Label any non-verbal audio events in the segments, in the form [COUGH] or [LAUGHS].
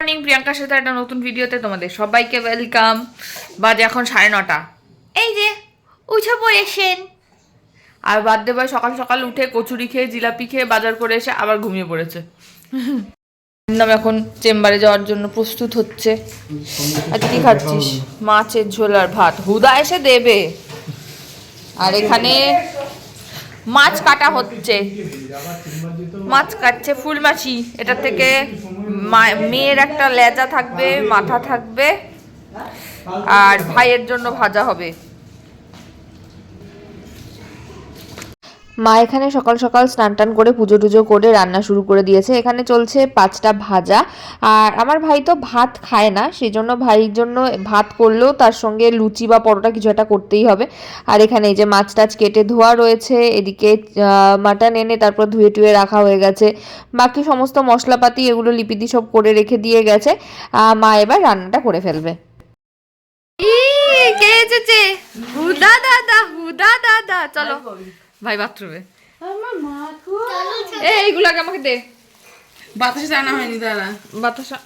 Morning প্রিয়াঙ্কার সাথে একটা নতুন ভিডিওতে তোমাদের সবাইকে ওয়েলকাম বাজে এখন সাড়ে নটা। এই যে, উঠে পড়েছেন আর বার্থডে বয় সকাল সকাল উঠে কচুরি খেয়ে, জিলাপি খেয়ে বাজার করে এসে আবার ঘুমিয়ে পড়েছে। নাম এখন চেম্বারে যাওয়ার জন্য প্রস্তুত হচ্ছে। আর কি খাচ্ছিস? মাছের ঝোল আর ভাত। হুদা এসে দেবে। আর এখানে মাছ কাটা হচ্ছে। মাছ কাটছে ফুল মাছি এটা থেকে মেয়ের একটা লেজা থাকবে মাথা থাকবে আর ভাইয়ের জন্য ভাজা হবে। মা এখানে সকাল সকাল স্নান টান করে পুজো টুজো করে রান্না শুরু করে দিয়েছে। এখানে চলছে পাঁচটা ভাজা। আর আমার ভাই তো ভাত খায় না সেই জন্য ভাইয়ের জন্য ভাত করলেও তার সঙ্গে লুচি বা পরোটা কিছু একটা করতেই হবে। আর এখানে এই যে মাছ টাছ কেটে ধোয়া রয়েছে, এদিকে মাটন এনে তারপর ধুয়ে টুয়ে রাখা হয়ে গেছে। বাকি সমস্ত মশলাপাতি এগুলো লিপিদি সব করে রেখে দিয়ে গেছে। মা এবার রান্নাটা করে ফেলবে। কে এসেছে? হুদা দাদা হুদা দাদা চলো। ভাই বাথরুমে। এ এইগুলোকে আমাকে দে। বাতাসে জানা হয়নি দাদা বাতাসা।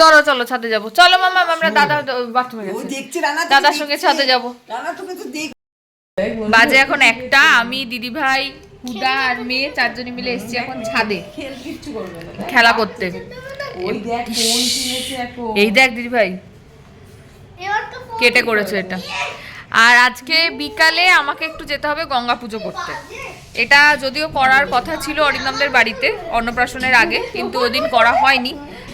চলে চলো ছাদে যাব। চলো মামা আমরা দাদা বাথরুমে গেছে। দাদার সঙ্গে ছাদে যাব। বাজে এখন একটা। আমি দিদি ভাই হুদা আর মেয়ে চারজনে মিলে এসেছি এখন ছাদে। খেল করতে। এই দেখ দিদি ভাই কেটে করেছে এটা। আর আজকে বিকালে আমাকে একটু যেতে হবে গঙ্গা পুজো করতে। এটা যদিও করার কথা ছিল অরিন্দমদের বাড়িতে অন্নপ্রাশনের আগে, কিন্তু ওদিন করা হয়নি।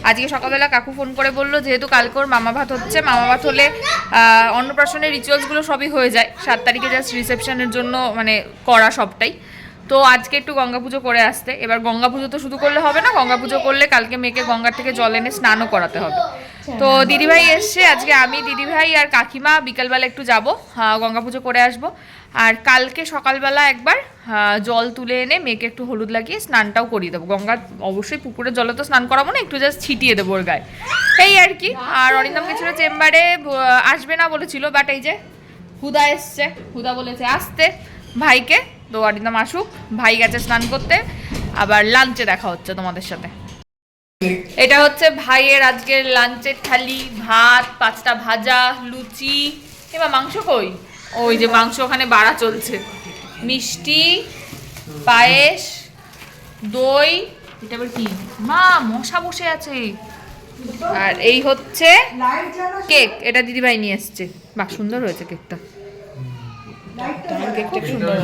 আজকে সকালবেলা কাকু ফোন করে বলল, যেহেতু কালকে ওর মামা ভাত হচ্ছে, মামা ভাত হলে অন্নপ্রাশনের রিচুয়ালসগুলো সবই হয়ে যায়। সাত তারিখে জাস্ট রিসেপশনের জন্য মানে করা সবটাই। তো আজকে একটু গঙ্গা পুজো করে আসতে। এবার গঙ্গা পুজো তো শুধু করলে হবে না, গঙ্গা পুজো করলে কালকে মেয়েকে গঙ্গার থেকে জল এনে স্নানও করাতে হবে। তো দিদিভাই এসছে, আজকে আমি, দিদিভাই আর কাকিমা বিকালবেলা একটু যাব গঙ্গা পুজো করে আসব। আর কালকে সকালবেলা একবার জল তুলে এনে মেয়েকে একটু হলুদ লাগিয়ে স্নানটাও করিয়ে দেবো। গঙ্গা অবশ্যই পুকুরের জলে তো স্নান করাবো না, একটু জাস্ট ছিটিয়ে দেবো ওর গায়ে। এই আর কি। আর অরিন্দম গেছিল চেম্বারে আসবে না বলেছিল বাট এই যে হুদা এসছে, হুদা বলেছে আসতে। ভাইকে তো অরিন্দম আসুক ভাই গেছে স্নান করতে আবার লাঞ্চে দেখা হচ্ছে তোমাদের সাথে। এটা হচ্ছে ভাইয়ের আজকের লাঞ্চের থালি ভাত পাঁচটা ভাজা লুচি। এবার মাংস কই? ওই যে মাংস ওখানে বাড়া চলছে। মিষ্টি পায়েস দই। এটা আবার কি? মা মশা বসে আছে। আর এই হচ্ছে কেক। এটা দিদিভাই নিয়ে এসছে। বাহ সুন্দর হয়েছে কেকটা। খুব সুন্দর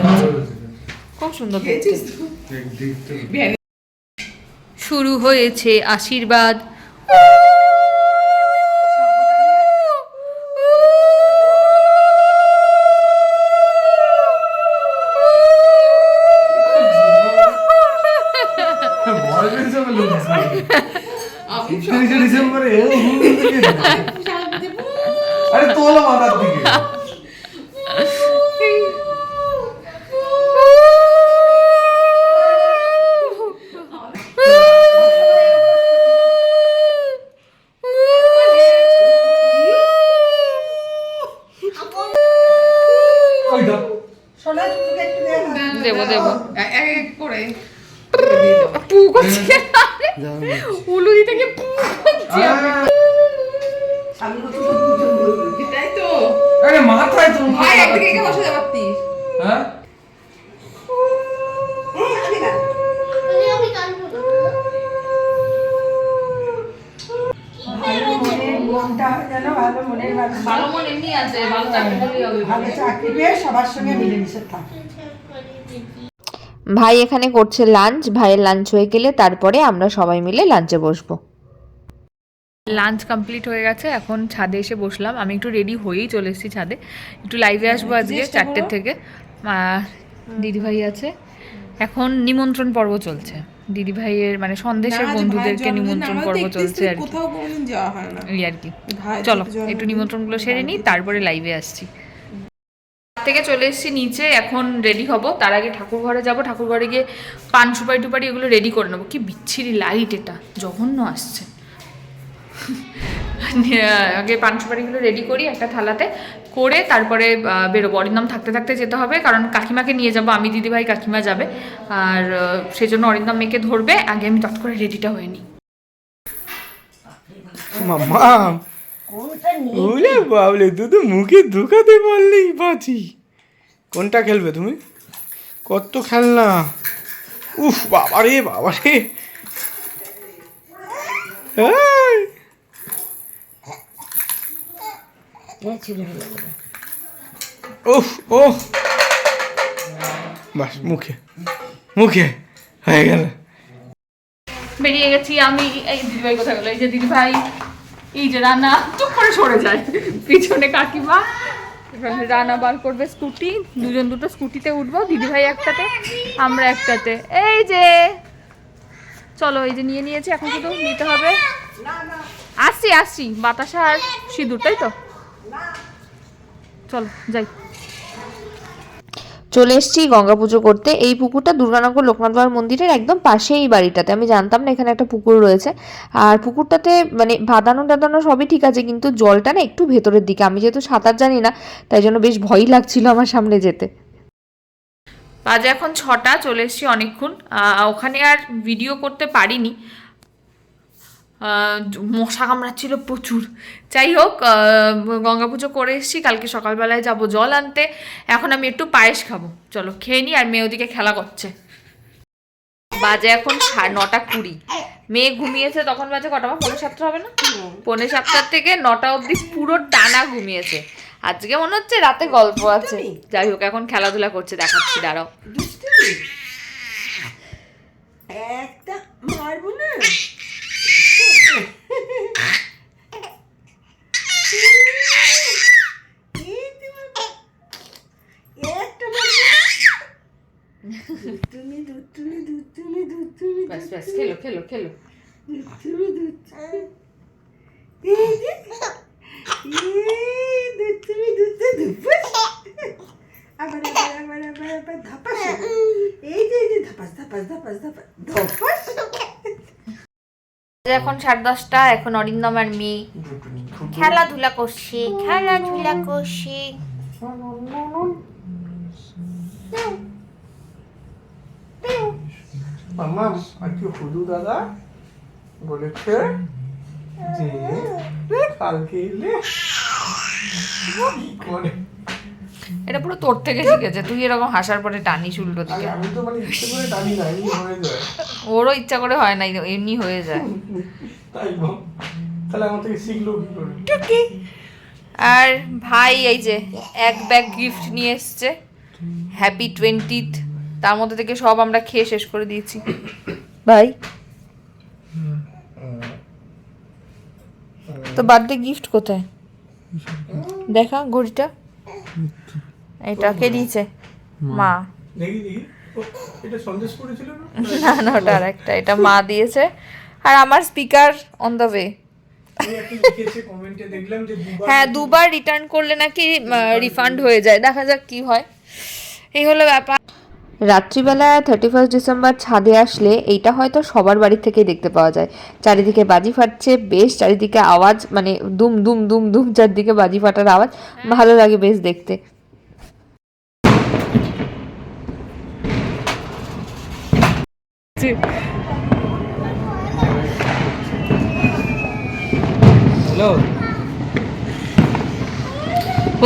খুব সুন্দর শুরু হয়েছে আশীর্বাদ। ডিসেম্বরে আরে তোলো একদিকে একে বসে হ্যাঁ? আমি না মনটা যেন ভালো মনের ভালো ভালো মন এমনি আছে ভালো চাকরি হবে। ভালো চাকরি পেয়ে সবার সঙ্গে মিলেমিশে থাকে। ভাই এখানে করছে লাঞ্চ ভাইয়ের লাঞ্চ হয়ে গেলে তারপরে আমরা সবাই মিলে লাঞ্চে বসবো। লাঞ্চ কমপ্লিট হয়ে গেছে এখন ছাদে এসে বসলাম। আমি একটু রেডি হয়েই চলে এসেছি ছাদে। একটু লাইভে আসব আজকে চারটের থেকে। দিদিভাই আছে। এখন নিমন্ত্রণ পর্ব চলছে। দিদিভাইয়ের মানে সন্দেশের বন্ধুদেরকে নিমন্ত্রণ পর্ব চলছে আর কি। আর কি। চলো একটু নিমন্ত্রণগুলো সেরে নিই তারপরে লাইভে আসছি। থেকে চলে এসেছি নিচে এখন রেডি হব। তার আগে ঠাকুর ঘরে যাব ঠাকুর ঘরে গিয়ে পান সুপারি টুপারি এগুলো রেডি করে নেব। কি বিচ্ছিরি লাইট এটা জঘন্য আসছে। [LAUGHS] আগে পান সুপারিগুলো রেডি করি একটা থালাতে করে তারপরে বেরোবো। অরিন্দম থাকতে থাকতে যেতে হবে কারণ কাকিমাকে নিয়ে যাব। আমি দিদিভাই কাকিমা যাবে। আর সেই জন্য অরিন্দম মেয়েকে ধরবে। আগে আমি তৎ করে রেডিটা হয়ে নিই। ওলে বাবলে তুই তো মুখে ঢুকাতে পারলি বাঁচি। কোনটা খেলবে তুমি? কত খেলনা? উফ বাবা রে বাবা রে এই, ছিঁড়ে ফেলে দেবো। উফ। ও বাস মুখে মুখে হয়ে গেল। বেরিয়ে গেছি আমি এই দিদিভাই কোথায় গেলো? এই যে দিদিভাই, এই যে রান্না চুপ করে সরে যায়। পিছনে কাকিমা রান্না বার করবে স্কুটি, দুজন দুটো স্কুটিতে উঠবো, দিদিভাই একটাতে, আমরা একটাতে। এই যে, চলো এই যে নিয়ে নিয়েছি, এখন শুধু নিতে হবে। আসছি আসছি, বাতাসা আর সিঁদুর, তাই তো? চলো যাই। চলে এসেছি গঙ্গা পুজো করতে। এই পুকুরটা দুর্গানগর লোকনাথ বাবার মন্দিরের একদম পাশে এই বাড়িটাতে। আমি জানতাম না এখানে একটা পুকুর রয়েছে। আর পুকুরটাতে মানে বাঁধানো টাদানো সবই ঠিক আছে কিন্তু জলটা না একটু ভেতরের দিকে। আমি যেহেতু সাঁতার জানি না তাই জন্য বেশ ভয়ই লাগছিল আমার সামনে যেতে। বাজে এখন ছটা চলে এসেছি অনেকক্ষণ। ওখানে আর ভিডিও করতে পারিনি। মশা কামড়াচ্ছিল প্রচুর। যাই হোক গঙ্গা পুজো করে এসেছি কালকে সকালবেলায় যাব জল আনতে। এখন আমি একটু পায়েস খাব। চলো খেয়ে নিই আর মেয়ে ওদিকে খেলা করছে। বাজে এখন নটা কুড়ি। মেয়ে ঘুমিয়েছে তখন বাজে কটা বা? পৌনে সাতটা হবে না? পৌনে সাতটার থেকে নটা অবধি পুরো টানা ঘুমিয়েছে। আজকে মনে হচ্ছে রাতে গল্প আছে। যাই হোক এখন খেলাধুলা করছে দেখাচ্ছি দাঁড়াও। একটা মারবো না? এই তোমার- একটা মারবো না। দুষ্টুমি, দুষ্টুমি, দুষ্টুমি, দুষ্টুমি, ব্যাস ব্যাস খেলো খেলো খেলো যে, এই দুষ্টুমি, দুষ্টু, ধুপুস। আবার, আবার, আবার, আবার, আবার, ধাপাস। এই যে, এই যে, ধাপাস, ধাপাস, ধাপাস, ধাপাস, ধপাস। এখন সাড়ে দশটা, এখন অরিন্দম আর মেয়ে। খেলাধুলা করছি খেলাধুলা করছি। দাদা বলেছে যে কালকে এলে এটা পুরো তোর থেকে শিখেছে। তুই এরকম হাসার পরে টানিস উল্টো দিকে। আমি তো মানে টানি না এমনি ওরও ইচ্ছা করে হয় না এমনি হয়ে যায়। আর ভাই এই যে এক ব্যাগ গিফট নিয়ে এসছে। হ্যাপি টোয়েন্টিথ তার মধ্যে থেকে সব আমরা খেয়ে শেষ করে দিয়েছি। ভাই। তো বার্থডে গিফট কোথায়? দেখা ঘড়িটা। এটা কে দিয়েছে মা। দেখি দেখি। এটা সন্দেশ করেছিল না? [LAUGHS] না না ওটা আর একটা এটা মা দিয়েছে। আর আমার স্পিকার অন দ্য ওয়ে আমি একটা লিখেছে কমেন্টে দেখলাম যে দুবার হ্যাঁ দুবার রিটার্ন করলে নাকি রিফান্ড হয়ে যায়। দেখা যাক কি হয়। এই হলো ব্যাপার। রাত্রিবেলা থার্টি ফার্স্ট ডিসেম্বর ছাদে আসলে এইটা হয়তো সবার বাড়ি থেকেই দেখতে পাওয়া যায়। চারিদিকে বাজি ফাটছে বেশ চারিদিকে আওয়াজ মানে দুম দুম দুম দুম চারদিকে বাজি ফাটার আওয়াজ। ভালো লাগে বেশ দেখতে। হ্যালো।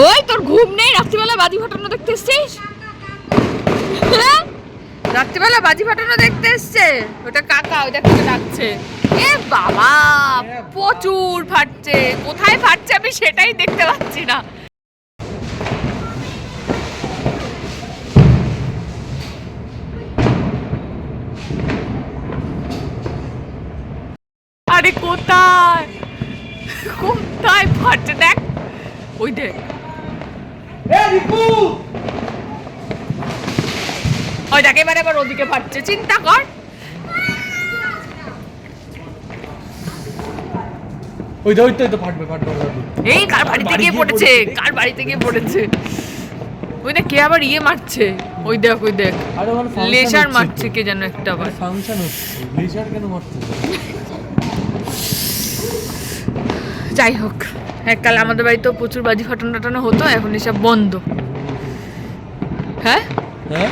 ওই তোর ঘুম নেই? রাত্রিবেলা বাজি ফাটানো দেখতে এসছিস? হ্যাঁ? রাত্রিবেলা বাজি ফাটানো দেখতে এসছে? ওটা কাকা ওই দেখ তোকে ডাকছে। এ বাবা। প্রচুর ফাটছে। কোথায় ফাটছে আমি সেটাই দেখতে পাচ্ছি না। ওই দেখ ওই দেখ এবার এবার ওদিকে ফাটছে চিন্তা কর। ওই তো ওই তো ফাটবে ফাটবে এই কার বাড়িতে বাড়ি গিয়ে পড়েছে। কার বাড়িতে গিয়ে পড়েছে? ওই দেখ কে আবার ইয়ে মারছে? ওই দেখ ওই দেখ। লেজার হচ্ছে। মারছে। কে যেন একটা আবার। ফাংশন হচ্ছে। লেজার কেন মারতে যাই হোক। এককাল আমাদের বাড়িতেও প্রচুর বাজি ফাটানো টাটানো হতো এখন এসব বন্ধ। হ্যাঁ? হ্যাঁ।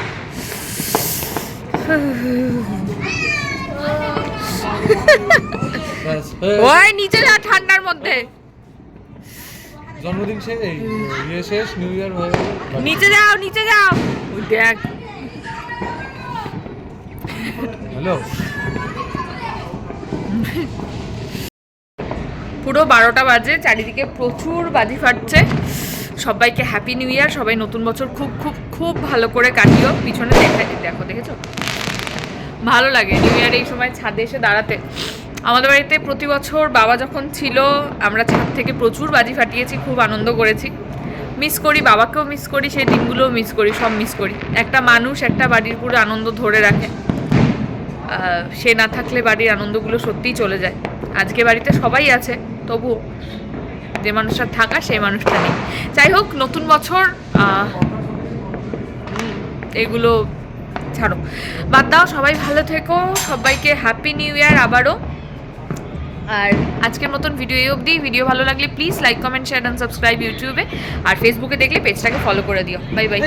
ওই নিচে যা ঠান্ডার মধ্যে। জন্মদিন শেষ ইয়ে শেষ নিউ ইয়ার নিচে যাও নিচে যাও। দেখ। হ্যালো? পুরো বারোটা বাজে, চারিদিকে প্রচুর বাজি ফাটছে। সবাইকে হ্যাপি নিউ ইয়ার সবাই নতুন বছর খুব খুব খুব ভালো করে কাটিও। পিছনে দেখা, দেখো, দেখেছ? ভালো লাগে নিউ ইয়ার এই সময় ছাদে এসে দাঁড়াতে। আমাদের বাড়িতে প্রতি বছর বাবা যখন ছিল, আমরা ছাদ থেকে প্রচুর বাজি ফাটিয়েছি, খুব আনন্দ করেছি। মিস করি, বাবাকেও মিস করি, সেই দিনগুলোও মিস করি, সব মিস করি। একটা মানুষ একটা বাড়ির পুরো আনন্দ ধরে রাখে। সে না থাকলে বাড়ির আনন্দগুলো সত্যিই চলে যায়। আজকে বাড়িতে সবাই আছে। তবু যে মানুষটা থাকা, সেই মানুষটা নেই। যাই হোক, নতুন বছর এগুলো ছাড়ো। বাদ দাও, সবাই ভালো থেকো, সবাইকে হ্যাপি নিউ ইয়ার আবারও। আর আজকের মতন ভিডিও এই অবধি। ভিডিও ভালো লাগলে please like comment share and subscribe ইউটিউবে। আর ফেসবুকে দেখলে পেজটাকে ফলো করে দিও। Bye bye